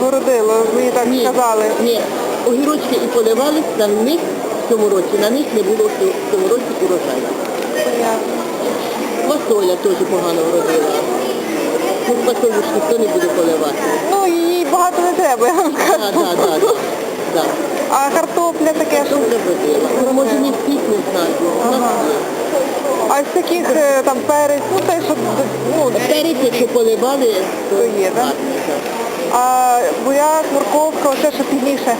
городило, мені так Ні, сказали. ні. Огірочки і поливались, на них в цьому році, на них не було в цьому- році урожаю. Фасоля теж погано вродила. Ну, фасолю ж ніхто не буде поливати. Ну, її багато не треба, я вам Так, скажу. так, так, так. А картопля таке, що... Добре вродила. Може не всіх, не знаю. У нас Ага. є. А з таких е, там перець, ну те, що ну, Перець, якщо поливали, то є, так. а буряк, морковка, оце що пізніше.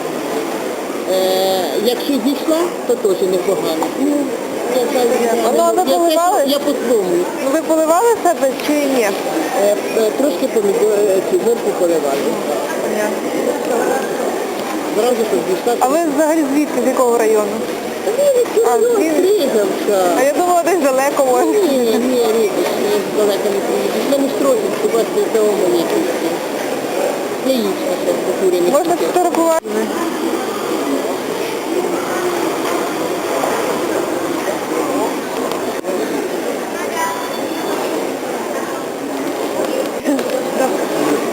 Е, якщо зійшла, то теж непогано. Ну, я, знаю, А ну, а ви я, поливали? я по-своєму. Ну ви поливали себе чи ні? Е, е, трошки е, ці поливали. Зразу, щоб зійшла. А ви взагалі звідки, з якого району? Та ні, не А, цього, звідки? Рігавка. А я думала, десь далеко може. Ні, ні, Рігавка, далеко не. Це не стройки, бачите, це омо якісь. Яєчко ще покурені. Можна фотографувати.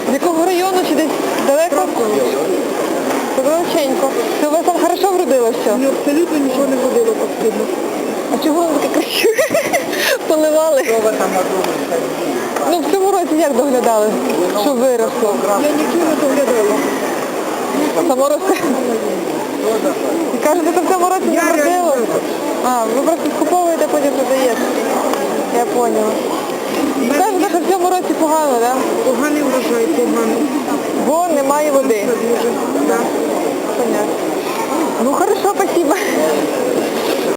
З якого району чи десь далеко? Величенько. У вас там хорошо вродило все? Ні, абсолютно нічого не водило постійно. А чого воно таке? Поливали? Ну в цьому році як доглядали, що виросло? Я нічого не доглядала. Само росте. І кажете, що в цьому році не вродило? А, ви просто скуповуєте, потім продаєте. Я поняла. Ви кажете, що в цьому році погано, так? Да? Поганий врожай, поганий. Бо немає води. Дуже. Понятно. Ну хорошо, спасибо.